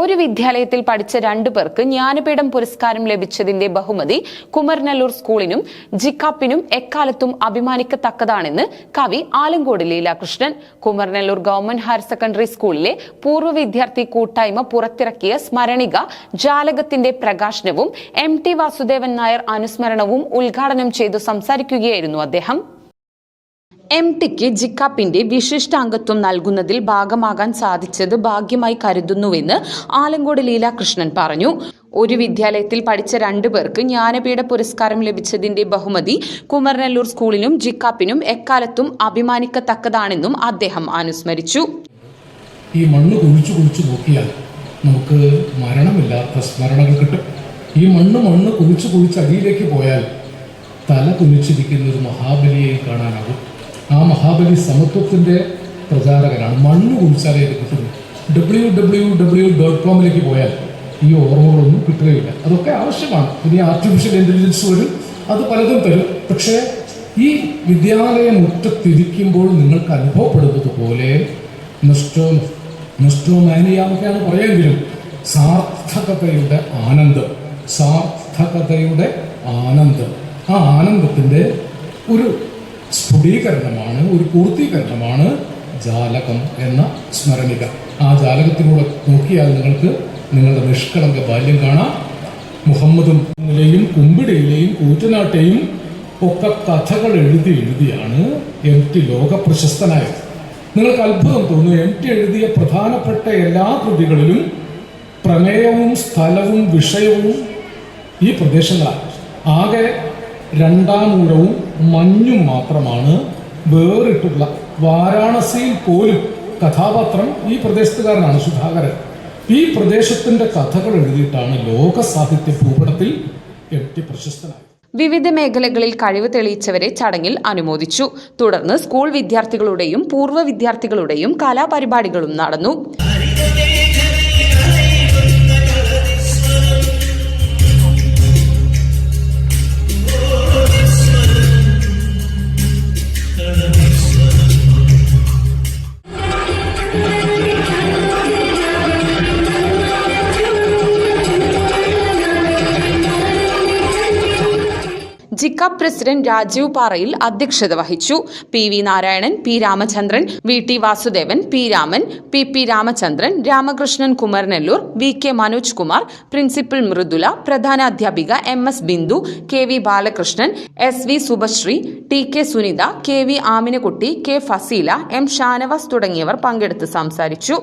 ഒരു വിദ്യാലയത്തിൽ പഠിച്ച രണ്ടു പേർക്ക് ജ്ഞാനപീഠം പുരസ്കാരം ലഭിച്ചതിന്റെ ബഹുമതി കുമരനല്ലൂർ സ്കൂളിനും ജിക്കാപ്പിനും എക്കാലത്തും അഭിമാനിക്കത്തക്കതാണെന്ന് കവി Alankode Leelakrishnan. Kumaranallur government higher secondary സ്കൂളിലെ പൂർവ വിദ്യാർത്ഥി കൂട്ടായ്മ പുറത്തിറക്കിയ സ്മരണിക ജാലകത്തിന്റെ പ്രകാശനവും എം ടി വാസുദേവൻ നായർ അനുസ്മരണവും ഉദ്ഘാടനം ചെയ്തു സംസാരിക്കുകയായിരുന്നു അദ്ദേഹം. എം ടിക്ക് ജിക്കാപ്പിന്റെ വിശിഷ്ടാംഗത്വം നൽകുന്നതിൽ ഭാഗമാകാൻ സാധിച്ചത് ഭാഗ്യമായി കരുതുന്നുവെന്ന് ആലങ്കോട് ലീലാകൃഷ്ണൻ പറഞ്ഞു. ഒരു വിദ്യാലയത്തിൽ പഠിച്ച രണ്ടു പേർക്ക് ജ്ഞാനപീഠ പുരസ്കാരം ലഭിച്ചതിന്റെ ബഹുമതി കുമരനല്ലൂർ സ്കൂളിനും ജിക്കാപ്പിനും എക്കാലത്തും അഭിമാനിക്കത്തക്കതാണെന്നും അദ്ദേഹം അനുസ്മരിച്ചു. ഈ മണ്ണ് കുഴിച്ചു കുഴിച്ചു നോക്കിയാൽ നമുക്ക് മരണമില്ലാത്ത സ്മരണകൾ കിട്ടും. ഈ മണ്ണ് മണ്ണ് കുഴിച്ചു കുഴിച്ച് അടിയിലേക്ക് പോയാൽ തല കുനിച്ചിരിക്കുന്ന ഒരു മഹാബലിയെ കാണാനാകും. ആ മഹാബലി സമത്വത്തിന്റെ പ്രചാരകനാണ്. മണ്ണ് കുഴിച്ചാലേ ഇത് കിട്ടുന്നു ഡബ്ല്യു ഡബ്ല്യു ഡബ്ല്യു ഡോട്ട് കോമിലേക്ക് പോയാൽ ഈ ഓർമ്മകളൊന്നും കിട്ടുകയില്ല. അതൊക്കെ ആവശ്യമാണ്. ഇനി ആർട്ടിഫിഷ്യൽ ഇന്റലിജൻസ് വരും അത് പലതും തരും. പക്ഷേ ഈ വിദ്യാലയ മുറ്റത്തിരിക്കുമ്പോൾ നിങ്ങൾക്ക് അനുഭവപ്പെടുന്നത് പോലെ നഷ്ടോ നഷ്ടോമാനിയ എന്നൊക്കെയാണ് പറയുമെങ്കിലും സാർത്ഥകതയുടെ ആനന്ദം സാർത്ഥകതയുടെ ആനന്ദം. ആ ആനന്ദത്തിന്റെ ഒരു സ്ഫുടീകരണമാണ് ഒരു പൂർത്തീകരണമാണ് ജാലകം എന്ന സ്മരണിക. ആ ജാലകത്തിലൂടെ നോക്കിയാൽ നിങ്ങൾക്ക് നിങ്ങളുടെ നിഷ്കളങ്ക ബാല്യം കാണാം. മുഹമ്മദും കുമ്പിടയിലെയും കൂറ്റനാട്ടെയും ഒക്കെ കഥകൾ എഴുതി എഴുതിയാണ് എം ടി ലോക പ്രശസ്തനായത് നിങ്ങൾക്ക് അത്ഭുതം തോന്നുന്നു എം ടി എഴുതിയ പ്രധാനപ്പെട്ട എല്ലാ കൃതികളിലും പ്രമേയവും സ്ഥലവും വിഷയവും ഈ പ്രദേശങ്ങളാണ്. ആകെ രണ്ടാം ഊഴവും മഞ്ഞും മാത്രമാണ് വേറിട്ടുള്ള വാരാണസിയിൽ പോലും കഥാപാത്രം ഈ പ്രദേശത്തുകാരനാണ് സുധാകരൻ. ഈ പ്രദേശത്തിന്റെ കഥകൾ എഴുതിയിട്ടാണ് ലോക സാഹിത്യ ഭൂപടത്തിൽ എട്ടി പ്രശസ്തനായത്. വിവിധ മേഖലകളിൽ കഴിവ് തെളിയിച്ചവരെ ചടങ്ങിൽ അനുമോദിച്ചു. തുടർന്ന് സ്കൂൾ വിദ്യാർത്ഥികളുടെയും പൂർവ വിദ്യാർത്ഥികളുടെയും കലാപരിപാടികളും നടന്നു. ജിക്ക പ്രസിഡന്റ് രാജീവ് പാറയിൽ അധ്യക്ഷത വഹിച്ചു. P V Narayanan P Ramachandran V T Vasudevan P Raman P P Ramachandran Ramakrishnan Kumaranellur V K Manoj Kumar principal Mridula പ്രധാന അധ്യാപിക M S Bindu K V Balakrishnan S V Subhashree T K Sunitha K V Aminakutty K Faseela M Shanavas തുടങ്ങിയവർ പങ്കെടുത്ത് സംസാരിച്ചു.